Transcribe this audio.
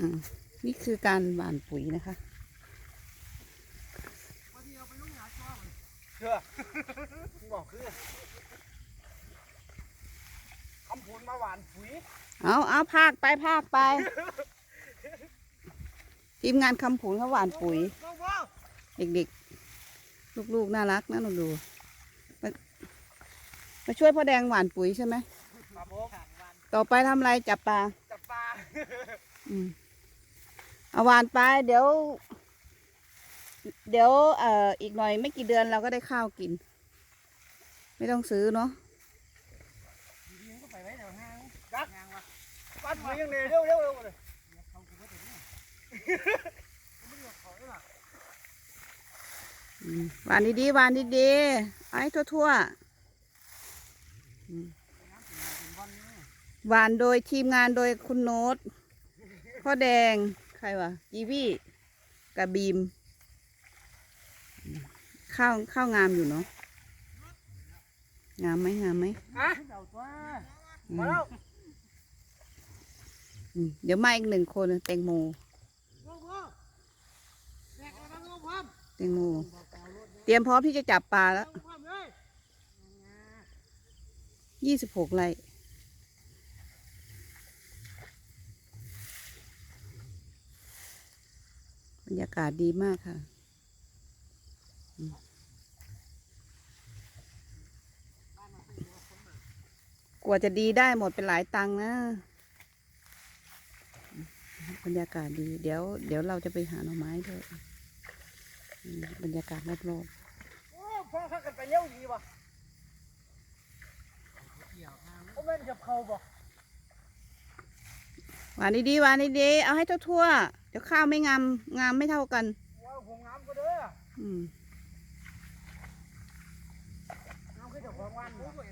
อืมนี่คือการหว่านปุ๋ยนะคะเชื่อมึงบอกคือคำพูนมาหวานปุ๋ย เอาเอาภาคไปภาคไป ทีมงานคำผุนเขาหว่านปุ๋ยน้องพ่อเด็กๆ ลูกๆ น่ารักนะหนูดูมามาช่วยพ่อแดงหว่านปุ๋ยใช่ไหมครับผมต่อไปทำอะไรจับปลา จับปลาอืม เอาหวานไป เดี๋ยว เดี๋ยวเอ่ออีกหน่อยไม่กี่เดือนเราก็ได้ข้าวกิน ไม่ต้องซื้อเนาะปไว้แถวห้ายังเนี่ยเร็วเร็วเร็วเลยหวานดีๆหวานดีๆเอาให้ทั่วๆหวานโดยทีมงานโดยคุณโน้ตพ่อแดง ใครวะกีวี่กับบีมอืมข้าวข้าวงามอยู่เนาะงามไหมงามไหมฮะอืมามแล้วอืมเดี๋ยวมาอีกหนึ่งคนแตงโมน้องพ่อแตกอะไรบ้างน้องพ่อแตงโมเตรียมพร้อมที่จะจับปลาแล้วน้องพ่อเลยยี่สิบหกไร่ รรยากาศดีมากค่ะ กว่าจะดีได้หมดเป็นหลายตังนะ บรรยากาศดี เดี๋ยว เดี๋ยวเราจะไปหาหน่อไม้ด้วยอืมบรรยากาศรอบโอ้พ่อข้ากันไปเร็วดีว่ะโอ้แม่นกับเขาบ่ วานดีๆหวานดีๆเอาให้ทั่วๆเดี๋ยวข้าวไม่งามงามไม่เท่ากันว่าผมงามก็เด้ออืม งามคือเจ้าของวันบ่